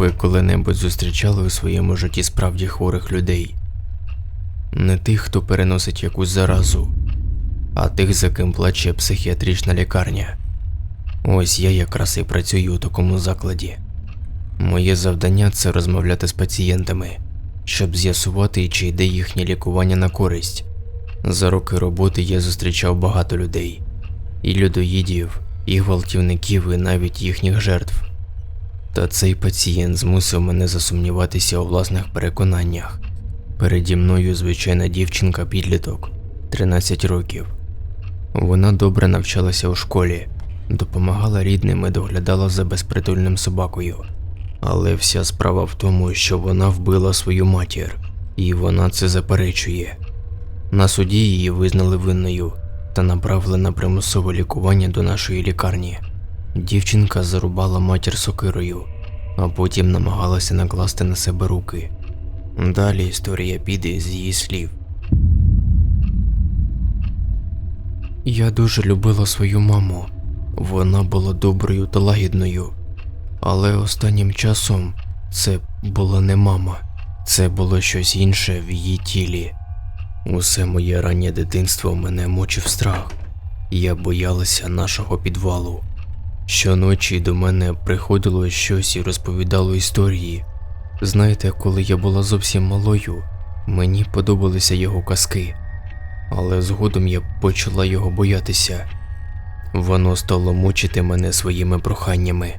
Ви коли-небудь зустрічали у своєму житті справді хворих людей? Не тих, хто переносить якусь заразу, а тих, за ким плаче психіатрична лікарня. Ось я якраз і працюю у такому закладі. Моє завдання це розмовляти з пацієнтами, щоб з'ясувати, чи йде їхнє лікування на користь. За роки роботи я зустрічав багато людей і людоїдів, і гвалтівників, і навіть їхніх жертв. Та цей пацієнт змусив мене засумніватися у власних переконаннях. Переді мною звичайна дівчинка підліток 13 років. Вона добре навчалася у школі, допомагала рідним і доглядала за безпритульним собакою. Але вся справа в тому, що вона вбила свою матір, і вона це заперечує. На суді її визнали винною та направили на примусове лікування до нашої лікарні. Дівчинка зарубала матір сокирою, а потім намагалася накласти на себе руки. Далі історія піде з її слів. Я дуже любила свою маму. Вона була доброю та лагідною. Але останнім часом це була не мама, це було щось інше в її тілі. Усе моє раннє дитинство мене мучив страх. Я боялася нашого підвалу. Щоночі до мене приходило щось і розповідало історії. Знаєте, коли я була зовсім малою, мені подобалися його казки, але згодом я почала його боятися. Воно стало мучити мене своїми проханнями.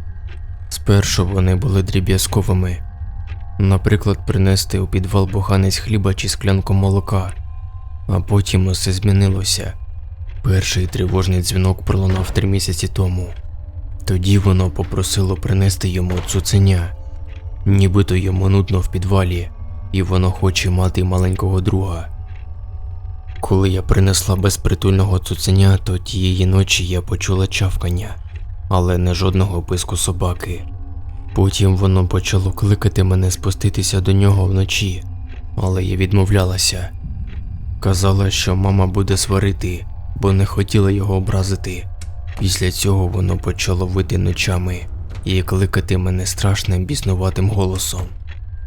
Спершу вони були дріб'язковими, наприклад, принести у підвал буханець хліба чи склянку молока, а потім усе змінилося. Перший тривожний дзвінок пролунав три місяці тому. Тоді воно попросило принести йому цуценя, нібито йому нудно в підвалі, і воно хоче мати маленького друга. Коли я принесла безпритульного цуценя, то тієї ночі я почула чавкання, але не жодного писку собаки. Потім воно почало кликати мене спуститися до нього вночі, але я відмовлялася. Казала, що мама буде сварити, бо не хотіла його образити. Після цього воно почало вити ночами і кликати мене страшним біснуватим голосом.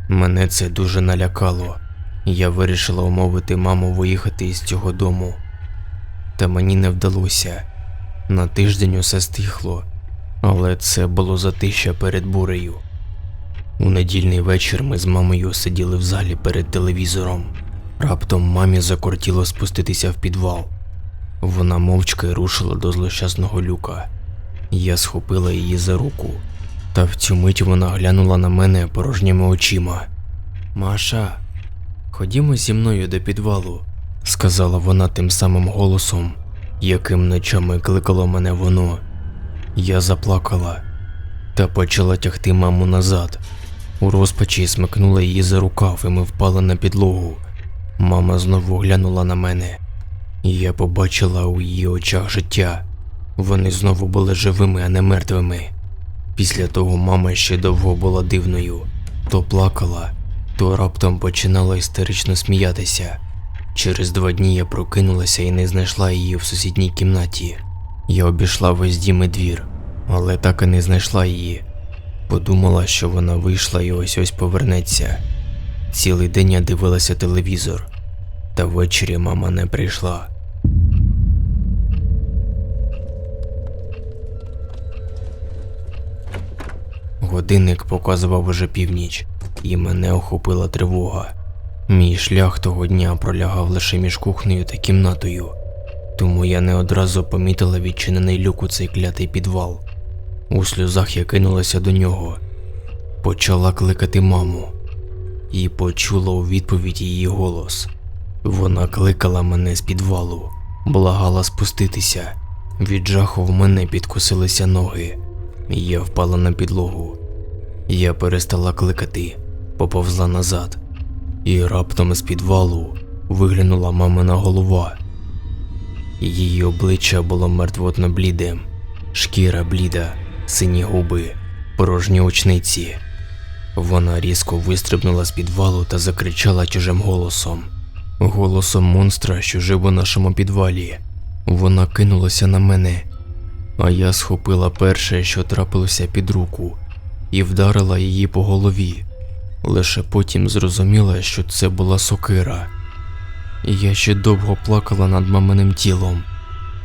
Мене це дуже налякало. Я вирішила умовити маму виїхати із цього дому. Та мені не вдалося. На тиждень усе стихло, але це було затища перед бурею. У недільний вечір ми з мамою сиділи в залі перед телевізором. Раптом мамі закортіло спуститися в підвал. Вона мовчки рушила до злощасного люка. Я схопила її за руку, та в цю мить вона глянула на мене порожніми очима. Маша, ходімо зі мною до підвалу, сказала вона тим самим голосом, яким ночами кликало мене воно. Я заплакала та почала тягти маму назад. У розпачі смикнула її за рукав, і ми впали на підлогу. Мама знову глянула на мене. І Я побачила у її очах життя. Вони знову були живими, а не мертвими. Після того мама ще довго була дивною, то плакала, то раптом починала істерично сміятися. Через два дні я прокинулася і не знайшла її в сусідній кімнаті. Я обійшла весь дім і двір, але так і не знайшла її. Подумала, що вона вийшла і ось ось повернеться. Цілий день я дивилася телевізор, та ввечері мама не прийшла. Годинник показував уже північ, і мене охопила тривога. Мій шлях того дня пролягав лише між кухнею та кімнатою, тому я не одразу помітила відчинений люк у цей клятий підвал. У сльозах я кинулася до нього, почала кликати маму і почула у відповідь її голос. Вона кликала мене з підвалу, благала спуститися. Від жаху в мене підкосилися ноги. Я впала на підлогу. Я перестала кликати, поповзла назад, і раптом з підвалу виглянула мамина голова. Її обличчя було мертвотно блідим, шкіра бліда, сині губи, порожні очниці. Вона різко вистрибнула з підвалу та закричала чужим голосом, голосом монстра, що жив у нашому підвалі. Вона кинулася на мене, а я схопила перше, що трапилося під руку, і вдарила її по голові. Лише потім зрозуміла, що це була сокира. Я ще довго плакала над маминим тілом.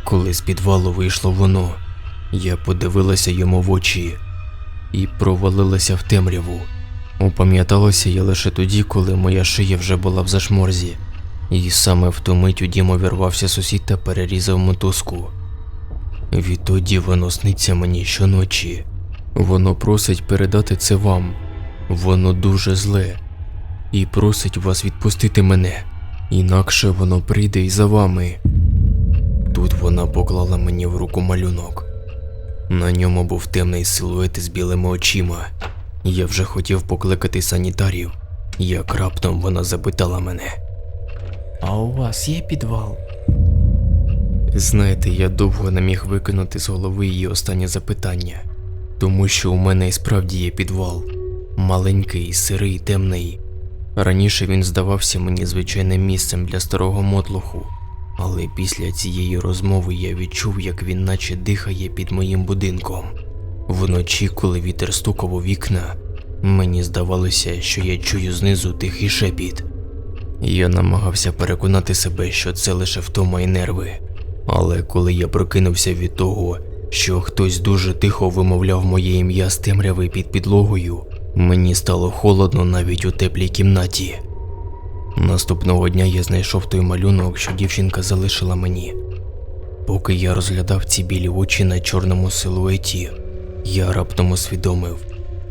Коли з підвалу вийшло воно, я подивилася йому в очі і провалилася в темряву. Упам'яталася я лише тоді, коли моя шия вже була в зашморзі, і саме в ту мить у дім увірвався сусід та перерізав мотузку. Відтоді воно сниться мені щоночі. Воно просить передати це вам. Воно дуже зле і просить вас відпустити мене, інакше воно прийде і за вами. Тут вона поклала мені в руку малюнок. На ньому був темний силует із білими очима. Я вже хотів покликати санітарів, як раптом вона запитала мене. А у вас є підвал? Знаєте, я довго не міг викинути з голови її останнє запитання, тому що у мене і справді є підвал. Маленький, сирий, темний. Раніше він здавався мені звичайним місцем для старого мотлуху, але після цієї розмови я відчув, як він наче дихає під моїм будинком. Вночі, коли вітер стукав у вікна, мені здавалося, що я чую знизу тихий шепіт. Я намагався переконати себе, що це лише втома і нерви. Але коли я прокинувся від того, що хтось дуже тихо вимовляв моє ім'я з темряви під підлогою, мені стало холодно навіть у теплій кімнаті. Наступного дня я знайшов той малюнок, що дівчинка залишила мені. Поки я розглядав ці білі очі на чорному силуеті, я раптом усвідомив,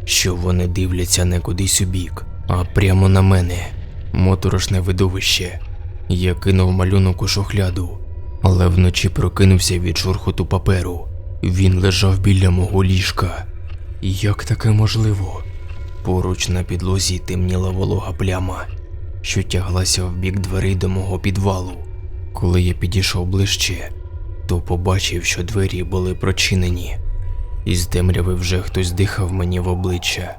що вони дивляться не кудись у бік, а прямо на мене. Моторошне видовище. Я кинув малюнок у шухляду, але вночі прокинувся від шурхоту паперу. Він лежав біля мого ліжка. Як таке можливо? Поруч на підлозі темніла волога пляма, що тяглася в бік дверей до мого підвалу. Коли я підійшов ближче, то побачив, що двері були прочинені. Із темряви вже хтось дихав мені в обличчя.